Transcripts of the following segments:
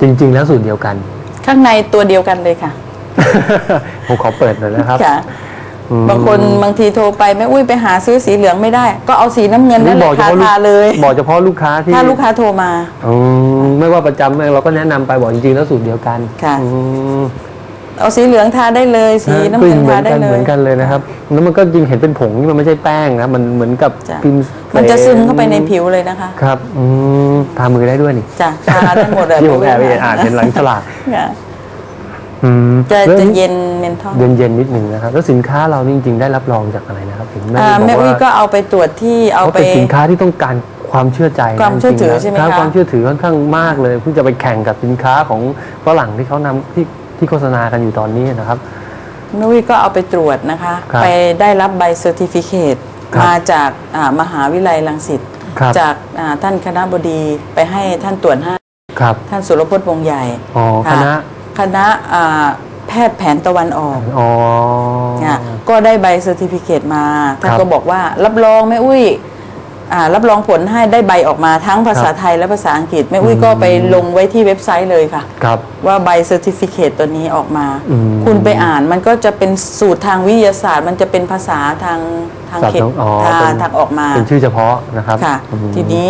จริง ๆ แล้วสูตรเดียวกัน ข้างในตัวเดียวกันเลยค่ะ ผมขอเปิดหน่อยนะครับค่ะ อืมบางคนบางทีโทรไปแม่อุ้ยไปหาซื้อสีเหลืองไม่ได้ ก็เอาสีน้ำเงินนั่นแหบอละกเฉทาพาะลูกทาเลย บอกเฉพาะลูกค้าที่ถ้าลูกค้าโทรมา อืมไม่ว่าประจำเราก็แนะนำไปบอกจริงๆแล้วสูตรเดียวกันค่ะ อืมเอาสีเหลืองทาได้เลย สีน้ำกเงิลิ่นเหมืทาอนได้กันเลยเหมือนกันเลยนะครับแล้วมันก็จริงเห็นเป็นผงนี่มันไม่ใช่แป้งนะมันเหมือนกับจ้ะ พิมพ์ มันจะซึมเข้าไปในผิวเลยนะคะ ครับอืมทามือได้ด้วยนี่จ้ะทาได้หมดเลยที่ผมแอบไปอ่านเห็นหลังฉลากค่ะอืมจะแล้วจะเย็นเมนทอลเย็นเย็นๆนิดหนึ่งนะครับ แล้วสินค้าเรานี่จริงๆได้รับรองจากอะไรนะครับถึงแม่อ่าบอกแม่อุ้ยว่าก็เอาไปตรวจที่เอาเพราะไปเป็นสินค้าที่ต้องการความเชื่อใจนะความเชื่อถือจริงๆใช่ไหมรับคะความเชื่อถือค่อนข้างมากเลยเพื่อจะไปแข่งกับสินค้าของฝรั่งที่เขานำที่ที่โฆษณากันอยู่ตอนนี้นะครับแม่อุ้ยก็เอาไปตรวจนะคะครับไปได้รับใบเซอร์ติฟิเคต ครับมาจากอ่ามหาวิทยาลัยรังสิตครับ จากอ่าท่านคณะบดีไปให้ท่านตรวจให้ ครับ ท่านสุรพจน์วงศ์ใหญ่อ๋อคณะ คณะอ่าแพทย์แผนตะวันออกอ๋อ เนี่ยก็ได้ใบเซอร์ติฟิเคตมา ท่านครับ ก็บอกว่ารับรองแม่อุ้ย อ่ารับรองผลให้ได้ใบออกมาทั้งภาษาไทยและภาษาอังกฤษแม่อุ้ยก็ไปลงไว้ที่เว็บไซต์เลยค่ะ ครับ ว่าใบเซอร์ติฟิเคตตัวนี้ออกมา อืม คุณไปอ่านมันก็จะเป็นสูตรทางวิทยาศาสตร์ มันจะเป็นภาษาทางทางสัตว์เขตอ๋อทางเป็นทางออกมา เป็นชื่อเฉพาะนะครับค่ะ อืม ทีนี้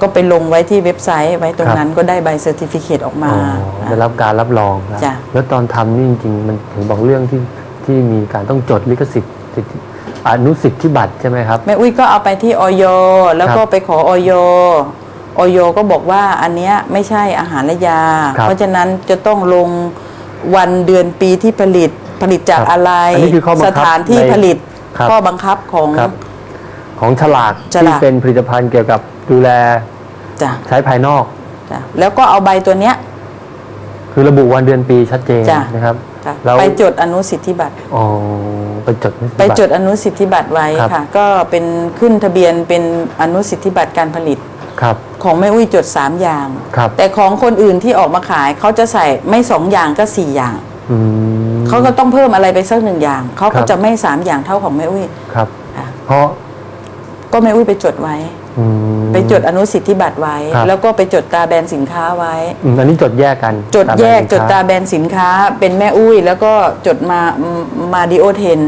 ก็ไปลงไว้ที่เว็บไซต์ไว้ตรงครับ นั้นก็ได้ใบเซอร์ติฟิเคตออกมา อ๋อได้รับการรับรองนะจ้ะ แล้วตอนทำนี่จริงๆ มันถึงบอกเรื่องที่ที่มีการต้องจดลิขสิทธิ์สิทธิ อนุสิทธิบัตรใช่ไหมครับ แม่อุ้ยก็เอาไปที่ออยแล้วก็ครับไปขอออยออยก็บอกว่าอันเนี้ยไม่ใช่อาหารและยา ครับเพราะฉะนั้นจะต้องลงวันเดือนปีที่ผลิตผลิตจากครับอะไร อันนี้คือข้อบังคัสบถานที่ในผลิตครับ ข้อบังคับของ ครับ ของฉลากฉลาก ที่เป็นผลิตภัณฑ์เกี่ยวกับดูแลจ้ะใช้ภายนอก จ้ะแล้วก็เอาใบตัวเนี้ย คือระบุวันเดือนปีชัดเจนจ้ะ นะครับค่ะแล้วไปจดอนุสิทธิบัตร อ๋อไปจดนิติไปบัตรจดอนุสิทธิบัตรไว้ครับ ค่ะ ก็เป็นขึ้นทะเบียนเป็นอนุสิทธิบัตรการผลิต ครับ ของแม่อุ้ยจด 3 อย่าง ครับ แต่ของคนอื่นที่ออกมาขายเขาจะใส่ไม่สองอย่างก็สี่อย่าง อืม เขาก็ต้องเพิ่มอะไรไปสักหนึ่งอย่าง เขาครัก็บ จะไม่สามอย่างเท่าของแม่อุ้ยครับ ค่ะเพราะก็แม่อุ้ยไปจดไว้อืม ไปจดอนุสิทธิบัตรไว้ ครับแล้วก็ไปจดตราแบรนด์สินค้าไว้ อืมอันนี้จดแยกกันจดแยกตามจดตราสินค้แบรนด์สินค้า เป็นแม่อุ้ย แล้วก็จดมามาดิโอเทน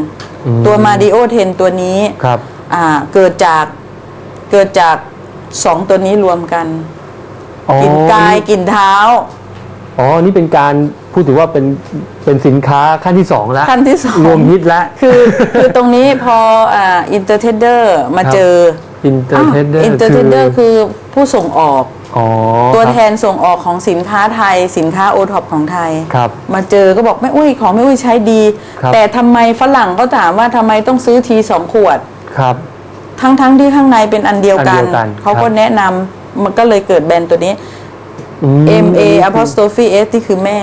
อืมตัวมาดิโอเทนตัวนี้ครับ อ่าเกิดจากเกิดจากสองตัวนี้รวมกันอ๋อกลิ่นกายกลิ่นเท้า อ๋อ นี่เป็นการพูดถึงว่าเป็นเป็นสินค้าขั้นที่สองแล้วขั้นที่สอง รวมฮิตแล้ว คือ คือตรงนี้พออ่าอินเตอร์เทเดอร์มาครับเจอ อินเตอร์เทเดอร์อินเตอร์เทเดอร์คือผู้ส่งออกอ๋อตัวครับแทนส่งออกของสินค้าไทย สินค้าโอท็อปของไทยครับมาเจอก็บอกไม่อุ้ยของไม่อุ้ยใช้ดีครับแต่ทำไมฝรั่งเขาถามว่าทำไมต้องซื้อทีสองขวดครับ ทั้งทั้งที่ข้างในเป็นอันเดียวกัอันนเดียวกันเขาก็ครับแนะนำมันก็เลยเกิดแบรนด์ตัวนี้อื M A apostrophe S ที่คือแม่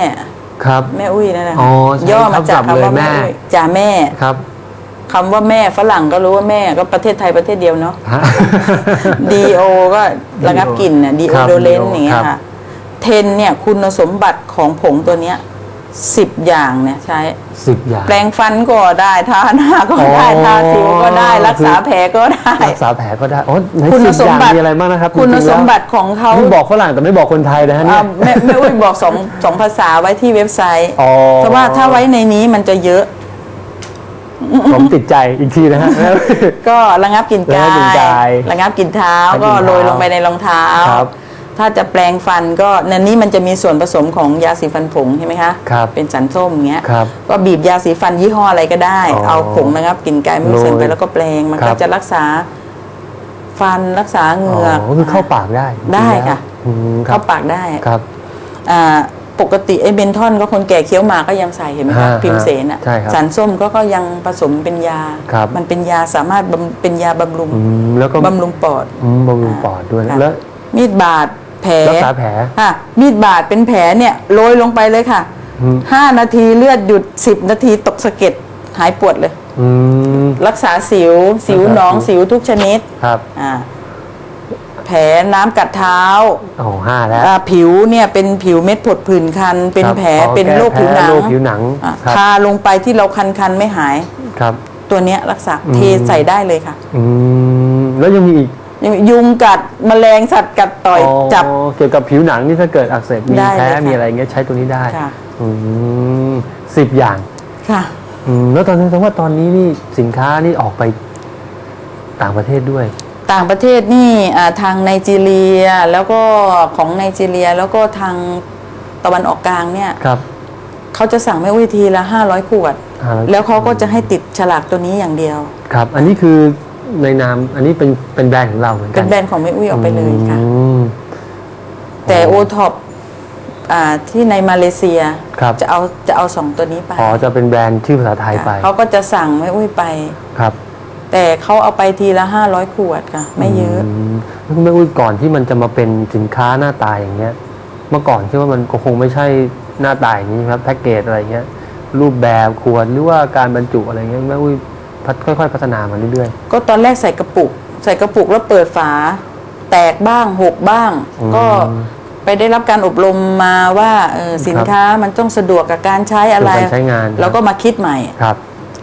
ครับแม่อุ้ยนั่นแหละอ๋อใช่ย่อมาจากครับคำว่าเลยแม่แม่อุ้ยจ่าแม่ครับ คำว่าแม่ฝรั่งก็รู้ว่าแม่ก็ประเทศไทยประเทศเดียวเนาะ ฮะ D O ก็ระงับกลิ่นน่ะ D ค O รับโดเลน DO อย่างเงี้ครัยบ ค่ะ เทนเนี่ยคุณสมบัติของผงตัวเนี้ยสิบอย่างเนี่ยใช้ สิบอย่าง แปรงฟันก็ได้ทาหน้าก็ได้อ๋อ ทาสิวก็ได้รักษาแผลก็ได้ รักษาแผลก็ได้อ๋อในคุณสิบสอมย่างบัติมีอะไรบ้างนะครับคุณจริงๆสแล้วมบัติของเขานี่บอกฝรั่งแต่ไม่บอกคนไทยนะฮะเนี่อ่าย แม่แม่อุ้ยบอกสองสองภาษาไว้ที่เว็บไซต์อ๋อ เพราะว่าถ้าไว้ในนี้มันจะเยอะ ผมติดใจอีกทีนะฮะ ก็ระงับกลิ่นระงักาบกลิ่นกายยระงับกลิ่นเท้าระงับกลิ่ก็นเท้าโรยลงไปในรองเท้า ครับถ้าจะแปรงฟันก็ในนี้มันจะมีส่วนผสมของยาสีฟันผงใช่ไหมคะครับเป็นสันส้มอย่างเงี้ยครับก็บีบยาสีฟันยี่ห้ออะไรก็ได้ อ๋อเอาผงระงับกลิ่นกายไม่เสร็จไปโรยแล้วก็แปรงมันครัก็บ จะรักษาฟันรักษาเหงือก อ๋อคือเข้าปากได้ได้จริงๆแล้วค่ะ อืมครัเข้าบปากได้ครับ อ่า ปกติไอ้เบนทอนก็คนแก่เคี้ยวหมากก็ยังใส่เห็นไหมคะฮะพิมเสนอะใช่ครับสารส้มก็ก็ยังผสมเป็นยา ครับ มันเป็นยาสามารถบำเป็นยาบำรุงอืมแล้วก็บำรุงปอด อืมบำรุงปอดด้วยค่ะแล้ว มีดบาดแผลรักษาแผลค่ะมีดบาดเป็นแผลเนี่ยโรยลงไปเลยค่ะอืม ห้านาทีเลือดหยุดสิบนาทีตกสะเก็ดหายปวดเลย อืม รักษาสิว สิวรักษาหนองสิว สิวทุกชนิดครับ อ่า แผลน้ำกัดเท้าโอ้ห้าแล้วอ่าผิวเนี่ยเป็นผิวเม็ดผดผื่นคัน เป็นครับแผลอ๋อเป็นแก้โรคผิวหนังแพ้โรคผิวหนังอะครับทาลงไปที่เราคันคันๆไม่หาย ครับ ตัวเนี้ยรักษาอืม เทใส่ได้เลยค่ะอืมแล้วยังมีอีกยุงกัดแมลงสัตว์กัดต่อยจับ เกี่ยวกับผิวหนังนี่ถ้าเกิดอักเสบมีได้เลยแพ้ค่ะมีอะไรเงี้ยใช้ตัวนี้ได้ค่ะ อืมสิบอย่างค่ะ อืมแล้วตอนนี้แสดงว่าตอนนี้นี่สินค้านี่ออกไปต่างประเทศด้วย ต่างประเทศนี่อ่าทางไนจีเรียแล้วก็ของไนจีเรียแล้วก็ทางตะวันออกกลางเนี่ยครับเขาจะสั่งแม่อุ้ยทีละ500ขวด500แล้วเขาก็จะให้ติดฉลากตัวนี้อย่างเดียว ครับ อันนี้คือในนามอันนี้เป็นเป็นแบรนด์ของเราเหมือนกัเป็นแบรนด์ของแม่อุ้ยออกไปเลยค่ะอืมแต่โอท็อปที่ในมาเลเซียครับจะเอาจะเอาสองตัวนี้ไปอ๋อจะเป็นแบรนด์ชื่อภาษาไทยไปเขาก็จะสั่งแม่อุ้ยไปครับ แต่เขาเอาไปทีละ500ขวดค่ะ ไม่เยอะมแล้วคุณแม่อุ้ยก่อนที่มันจะมาเป็นสินค้าหน้าตาอย่างเงี้ย เมื่อก่อนคิดว่ามันก็คงไม่ใช่หน้าตาอย่างนี้ครับแพ็กเกจอะไรเงี้ย รูปแบบขวดหรือว่าการบรรจุอะไรเงี้ยแม่อุ้ยพัฒค่อยๆ พัฒนามาเรื่อยก็ตอนแรกใส่กระปุก ใส่กระปุกแล้วเปิดฝา แตกบ้างหกบ้างอืมก็ไปได้รับการอบรมมาว่าเออสินค้ามันต้องสะดวกกับการใช้ๆอะไรสู่การใช้งานเราก็มาคิดใหม่ครับ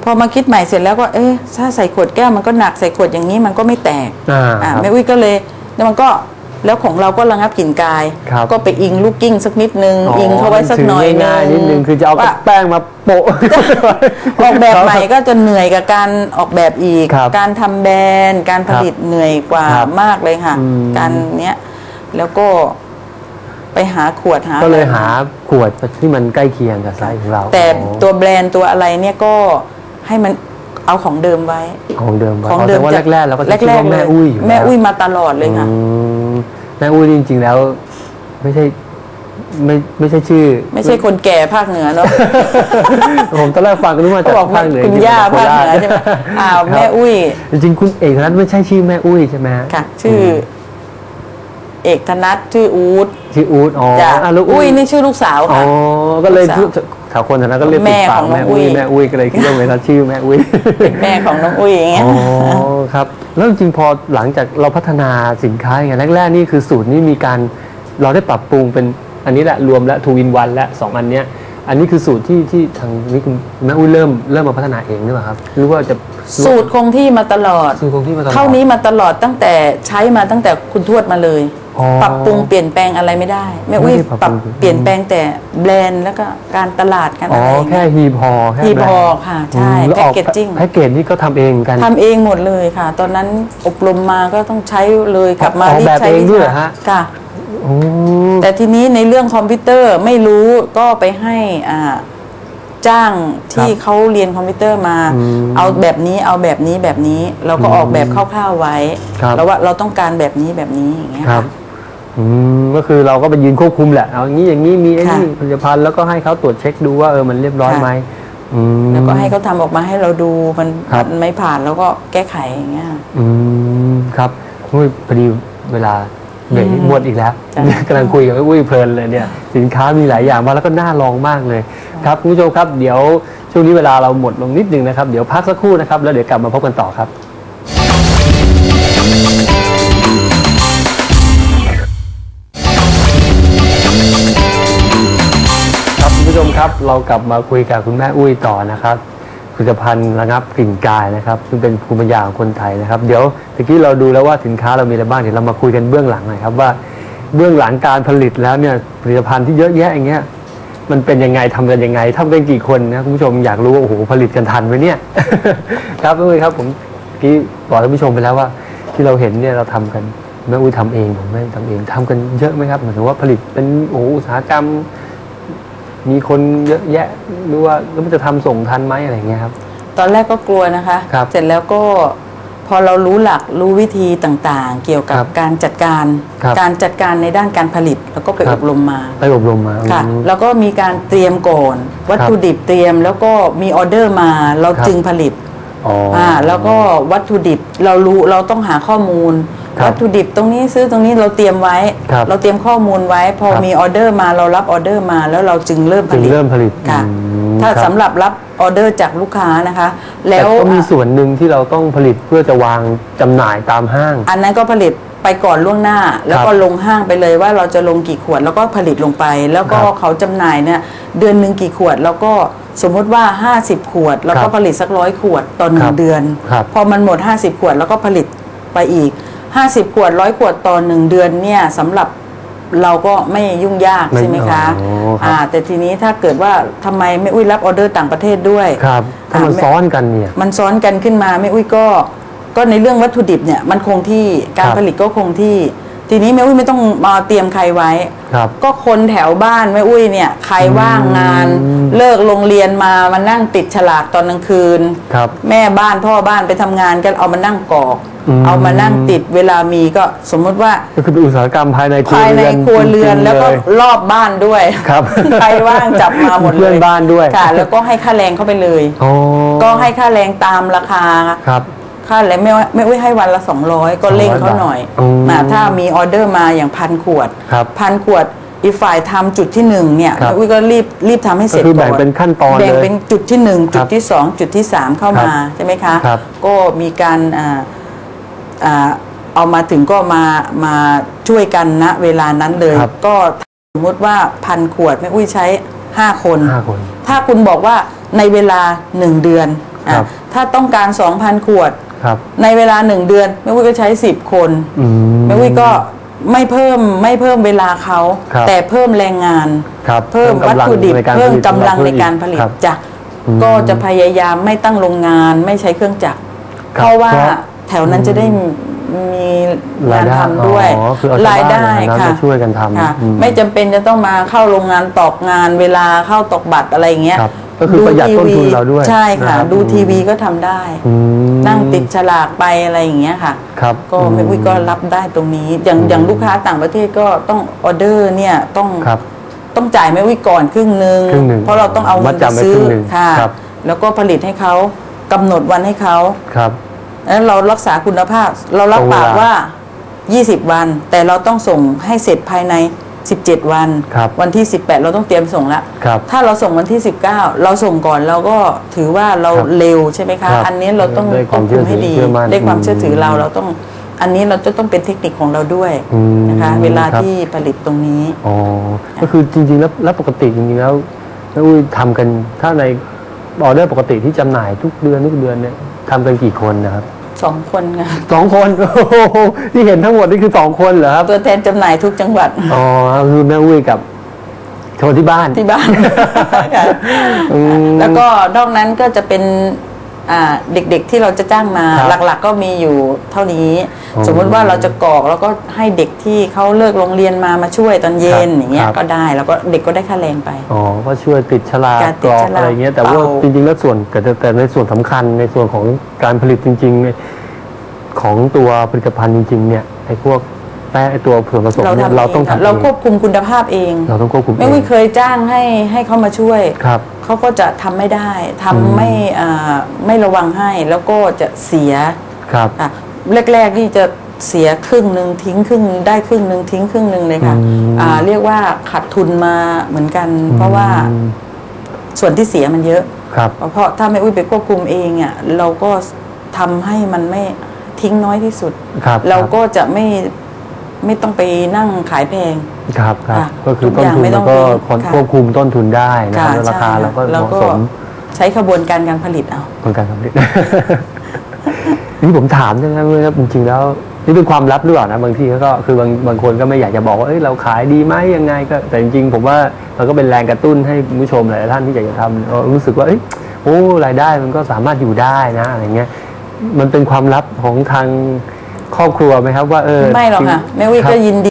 พอมาคิดใหม่เสร็จแล้วก็เอ๊ะถ้าใส่ขวดแก้วมันก็หนักใส่ขวดอย่างนี้มันก็ไม่แตกอ่าอ่าครับ แม่อุ้ยก็เลยแล้วมันก็แล้วของเราก็ระงับกลิ่นกาย ครับ ก็ไปอิงลูกกิ้งสักนิดนึงอิงเข้าไว้สักหน่อยถืง่ายๆนิดนึงคือจะเอาว่าแป้งมาโปะ ออกแบบใหม่ก็จะเหนื่อยกับการออกแบบอีก ครับการทำแบรนด์การผลิตเหนื่อยกว่าครับมากเลยค่ะ อืม การเนี้ยแล้วก็ไปหาขวดหาก็เลยอะไร หาขวดที่มันใกล้เคียงกับไซส์ของเราแต่อ๋อ ตัวแบรนด์ตัวอะไรเนี่ยก็ ให้มันเอาของเดิมไว้ ของเดิมไว้ของเดิมพราะว่าจากแรกๆเราก็จะคิดแรกว่าๆเลแม่ยอุ้ยอยู่แม่แล้วอุ้ยมาตลอดเลยค่ะอืมแม่อุ้ยนี่จริง ๆ แล้ว ไม่ใช่ไม่ไม่ใช่ชื่อ ไม่ใช่คนแก่ภาคเหนือเนาะผมตอนแรกฟังก็นึกว่าเขาจากบอกภาคเหนือคุณจริงๆย่าจกภาคโรเหนือชใช่ไหมอ้าวครับแม่อุ้ย จริงๆคุณเอกนัทไม่ใช่ชื่อแม่อุ้ยใช่ไหมฮะค่ะ ชื่ออเอกธนัทชื่ออูดชื่ออูดอ๋อจ้ะอะแล้วอุ้ยนี่ชื่อลูกสาวอ๋อค่ะก็เลยลูกสาว ชาวคนแถวนั้นก็เรียกแม่ติดปากของน้แม่องอุ้อุ้ยยแม่อุ้ยก็เลยคิดว่าเวลาชื่อแม่อุ้ยเป็นแม่ของน้องอุ้ยอย่างเงี้ยอ๋อครับ แล้วจริงๆพอหลังจากเราพัฒนาสินค้าอย่างแรกๆนี่คือสูตรนี้มีการเราได้ปรับปรุงเป็นอันนี้แหละรวมและทูวินวันและสองอันเนี้ย อันนี้คือสูตรที่ที่ทางนี้คุณแม่อุ้ยเริ่มเริ่มมาพัฒนาเองหรือเปล่าครับหรือว่าจะสูตรคงที่มาตลอด สูตรคงที่มาตลอดเท่านี้มาตลอดตั้งแต่ใช้มาตั้งแต่คุณทวดมาเลย อ๋อ ปรับปรุงเปลี่ยนแปลงอะไรไม่ได้แม่อุ้ยไม่ได้ปรับปรับปรุง เปลี่ยนแปลงแต่แบรนด์แล้วก็การตลาดการอ๋อะอไรอย่างแค่เงี้ยฮีพอแค่ฮีพอแบรนด์ค่ะใช่อืมแล้วออกแพ็กเกจจิ้ง แพ็กเกจนี่ก็ทำเองกันทำเองหมดเลยค่ะ ตอนนั้นอบรมมาก็ต้องใช้เลยกลับมาออกรีแบบใช้เองด้วยเหรอฮะค่ะโอ้ แต่ทีนี้ในเรื่องคอมพิวเตอร์ไม่รู้ก็ไปให้อ่าจ้างที่เขาเรียนคอมพิวเตอร์มา เอาแบบนี้เอาแบบนี้แบบนี้ เราก็ออกแบบคร่าวๆไว้ครับแล้วว่าเราต้องการแบบนี้แบบนี้อย่างเงี้ยครับอืมก็คือเราก็ไปยืนควบคุมแหละเอาอย่างนี้อย่างนี้มีไอ้นี่ค่ะผลิตภัณฑ์แล้วก็ให้เขาตรวจเช็คดูว่าเออมันเรียบร้อยค่ะไหมอืมแล้วก็ให้เขาทำออกมาให้เราดูมันครับมันไม่ผ่านแล้วก็แก้ไขอย่างเงี้ยอืมครับอุ้ยพอดีเวลา เบรกนี้หมดอีกแล้วจ้ะเนี่ยกำลังคุยกับอุ้ยเพลินเลยเนี่ย สินค้ามีหลายอย่างมากแล้วก็น่าลองมากเลย ครับคุณผู้ชมครับเดี๋ยวช่วงนี้เวลาเราหมดลงนิดนึงนะครับ เดี๋ยวพักสักครู่นะครับ แล้วเดี๋ยวกลับมาพบกันต่อครับครับคุณผู้ชมครับเรากลับมาคุยกับคุณแม่อุ้ยต่อนะครับ ผลิตภัณฑ์ระงับกลิ่นกายนะครับ ซึ่งเป็นภูมิปัญญาของคนไทยนะครับ เดี๋ยวตะกี้เราดูแล้วว่าสินค้าเรามีอะไรบ้างเดี๋ยวเรามาคุยกันเบื้องหลังหน่อยครับว่าเบื้องหลังการผลิตแล้วเนี่ยผลิตภัณฑ์ที่เยอะแยะอย่างเงี้ยมันเป็นยังไงทำกันยังไงทำกันกี่คนนะคุณผู้ชมอยากรู้ว่าโอ้โหผลิตกันทันไหมเนี่ย ครับอุ้ยครับ ผมเมื่อกี้บอกท่านผู้ชมไปแล้วว่า ที่เราเห็นเนี่ยเราทำกันแม่อุ้ยทำเองผมไม่ทำเองทำกันเยอะไหมครับหมายถึงว่าผลิตเป็นโอ้โหอุตสาหกรรม มีคนเยอะแยะหรือว่าแล้วมันจะทำส่งทันไหมอะไรเงี้ยครับ ตอนแรกก็กลัวนะคะครับเสร็จแล้วก็พอเรารู้หลักรู้วิธีต่างๆ เกี่ยวกับครับการจัดการครับการจัดการในด้านการผลิต แล้วก็ไปครัอบบรมมา ไปอบรมมาค่ะอืมแล้วก็มีการเตรียมก่อนวัตถุดิบเตรียม แล้วก็มีออเดอร์มาเราครับจึงผลิตอ๋อออ่าแล้วก็วัตถุดิบเรารู้เราต้องหาข้อมูลครับ วัตถุดิบตรงนี้ซื้อตรงนี้เราเตรียมไว้ครับเราเตรียมข้อมูลไว้ พอครับมีออเดอร์มาเรารับออเดอร์มาแล้วเราจึงเริ่มผจึงลิตเริ่มผลิตค่ะอืมถ้าครับสำหรับรับออเดอร์จากลูกค้านะคะแต่แล้วก็มีส่วนหนึ่งที่เราต้องผลิตเพื่อจะวางจำหน่ายตามห้าง อันนั้นก็ผลิตไปก่อนล่วงหน้า แล้วก็ครับลงห้างไปเลยว่าเราจะลงกี่ขวดแล้วก็ผลิตลงไป แล้วก็ครับเขาจำหน่ายเนี่ยเดือนหนึ่งกี่ขวดแล้วก็สมมุติว่า 50 ขวด แล้วคก็รับผลิตสักร้อยขวดต่อหนึ่ครังบเดือนครับพอมันหมด 50 ขวดแล้วก็ผลิตไปอีก 50 ขวดร้อยขวดต่อหนึ่งเดือนเนี่ยสำหรับเราก็ไม่ยุ่งยากไม่ใช่ไหมคะอ๋อครับ อ่าแต่ทีนี้ถ้าเกิดว่าทำไมไม่อุ้ยรับออเดอร์ต่างประเทศด้วย ครับถ้ามันอ่าซ้อนกันเนี่ย มันซ้อนกันขึ้นมาแม่อุ้ยก็ ก็ในเรื่องวัตถุดิบเนี่ยมันคงที่การครับผลิตก็คงที่ ทีนี้แม่อุ้ยไม่ต้องมาเตรียมใครไว้ ครับ ก็คนแถวบ้านแม่อุ้ยเนี่ยใครว่างงานอืมเลิกโรงเรียนมามานั่งติดฉลากตอนกลางคืน ครับแม่บ้านพ่อบ้านไปทำงานกันเอามานั่งกรอก อืม เอามานั่งติดเวลามีก็สมมุติว่าก็คือเป็นอุตสาหกรรมภายในครัวภายในเรือนครัวเรือนจงๆแล้วก็เย รอบบ้านด้วยครับใครว่างจับมาหมดเลยเพื่อนบ้านด้วย ค่ะ แล้วก็ให้ค่าแรงเข้าไปเลย อ๋อก็ให้ค่าแรงตามราคา ครับ ค่าแรงไม่ว่าไม่ไว้ให้วันละ 200 ก็เร่งเขาหน่อยอืมนะถ้ามีออเดอร์มาอย่างพันขวดครับพันขวดอีกฝ่ายทำจุดที่หนึ่งเนี่ยครับแม่อุ้ยก็รีบรีบทำให้เสร็จก็คือก่แบ่อนงเป็นขั้นตอนแบ่งเลยเป็นจุดที่หนึ่งครัจุบดที่สองจุดที่สามเข้ามาใช่ไหมคะ ครับก็มีการอ่าอ่าเอามาถึงก็มามาช่วยกันณเวลานั้นเลย ครับ ก็สมมติว่าพันขวดแม่อุ้ยใช้ห้าคน ห้าคน ถ้าคุณบอกว่าในเวลาหนึ่งเดือนอะครับถ้าต้องการ 2,000 ขวด ครับ ในเวลาหนึ่งเดือนแม่วุ้ยก็ใช้10คนอืม แม่วุ้ยก็ไม่เพิ่มไม่เพิ่มเวลาเขา ครับแต่เพิ่มแรงงาน ครับเพิ่มวัตถุดิบในการเพิ่มผลิตกำลังของในเพิ่มการผลิตครับจ้ะอืมก็จะพยายามไม่ตั้งโรงงานไม่ใช้เครื่องจักรครับเพราะว่าเพราะแถวนั้นจะได้มีรายงานได้ทำด้วยอ๋อคือเอาชาวบ้านรายได้แถวนั้นค่ะมาช่วยกันทำค่ะอืมไม่จำเป็นจะต้องมาเข้าโรงงานตอกงานเวลาเข้าตอกบัตรอะไรอย่างเงี้ย ครับ ก็คือประหยัดต้นทุนเราด้วยใช่ค่ะนะครับดูอืมทีวีก็ทำได้อืมนั่งติดฉลากไปอะไรอย่างเงี้ยค่ะ ครับ ก็แม่อุ้ยก็รับได้ตรงนี้ อย่างอย่างลูกค้าต่างประเทศก็ต้องออเดอร์เนี่ยต้องครับต้องจ่ายแม่อุ้ยก่อนครึ่งหนึ่งครึ่งหนึ่งเพราะเราต้องเอาเงินมัดไปจำไว้ซื้อครึ่งหนึ่งค่ะครับแล้วก็ผลิตให้เขากำหนดวันให้เขาครับแล้วเรารักษาคุณภาพ เรารับตรงเวปาลากว่า 20 วัน แต่เราต้องส่งให้เสร็จภายใน 17 วัน ครับวันที่ 18 เราต้องเตรียมส่งแล้วครับถ้าเราส่งวันที่ 19 เราส่งก่อนเราก็ถือว่าเราครับเร็วใช่ไหมคะ ครับอันนี้เราต้องได้ความควบคุมให้ดีเชื่อมั่นได้ความเชื่อถือเราอืมเราต้อง อันนี้เราจะต้องเป็นเทคนิคของเราด้วยอืมนะคะ เวลาครับ ที่ผลิตตรงนี้ อ๋อ ก็คือจริงๆ แล้วแล้วปกติจริงๆ แล้วแม่อุ้ยทำกันถ้าในออเดอร์ปกติที่จำหน่ายทุกเดือนทุกเดือนเนี่ยทำกันกี่คนนะครับ สองคนค่ะสองคนโอ้โหที่เห็นทั้งหมดนี่คือสองคนเหรอครับตัวแทนจำหน่ายทุกจังหวัดอ๋อคือแม่อุ้ยกับโทรที่บ้านที่บ้านค่ะอืมแล้วก็นอกนั้นก็จะเป็นอ่า เด็กๆที่เราจะจ้างมาครับหลักๆก็มีอยู่เท่านี้อ๋อสมมุติว่าเราจะกรอกแล้วก็ให้เด็กที่เขาเลิกโรงเรียนมามาช่วยตอนเย็นครับอย่างเงี้ยครับ ก็ได้แล้วก็เด็กก็ได้ค่าแรงไป อ๋อก็ช่วยติดฉลากการกติดรอกฉลากอะไรเงี้ยแต่ว่าเป่า จริงๆแล้วส่วนแต่แต่แต่ในส่วนสำคัญในส่วนของการผลิตจริงๆเนี่ยของตัวผลิตภัณฑ์จริง ๆ เนี่ยไอ้พวก แป้งไอ้ตัวส่วนผสมเนี่ยเราต้องทำเองเราควบคุมคุณภาพเอง เราต้องควบคุมไม่เอวิงเคยจ้างให้ให้เขามาช่วย ครับ เขาก็จะทำไม่ได้ทำอืมไม่อ่าไม่ระวังให้แล้วก็จะเสียครับ อะแรกๆนี่จะเสียครึ่งหนึ่งทิ้งครึ่งหนึ่งได้ครึ่งหนึ่งทิ้งครึ่งหนึ่งเลยค่ะอืม อ่าเรียกว่าขาดทุนมาเหมือนกัน เพราะว่าอืมส่วนที่เสียมันเยอะ ครับ เพราะถ้าไม่อุ้ยไปควบคุมเองอะเราก็ทำให้มันไม่ทิ้งน้อยที่สุด ครับเราก็จะไม่ ไม่ต้องไปนั่งขายแพง ครับครับค่ะก็คือทุกต้นอย่างทุนไม่ต้แล้องวก็ทิ้งค่ะควบคุมต้นทุนได้นะครับค่ะแล้วราคาใช่เราก็แล้วเหมาะก็สมใช้ขบวนการการผลิตเอาในการผลิตนี่ผมถามใช่ไหมครับจริงๆแล้วนี่เป็นความลับหรือเปล่านะบางทีก็คือบางบางคนก็ไม่อยากจะบอกว่าเอ้ยเราขายดีไหมยังไงก็แต่จริงๆผมว่าเราก็เป็นแรงกระตุ้นให้คุณผู้ชมหลายๆท่านที่อยากจะทำเออรู้สึกว่าเอ้ยโอ้รายได้มันก็สามารถอยู่ได้นะอะไรเงี้ยมันเป็นความลับของทาง ครอบครัวไหมครับว่าเออไม่หรอกค่ะจงแม่วิรับก็ยินดี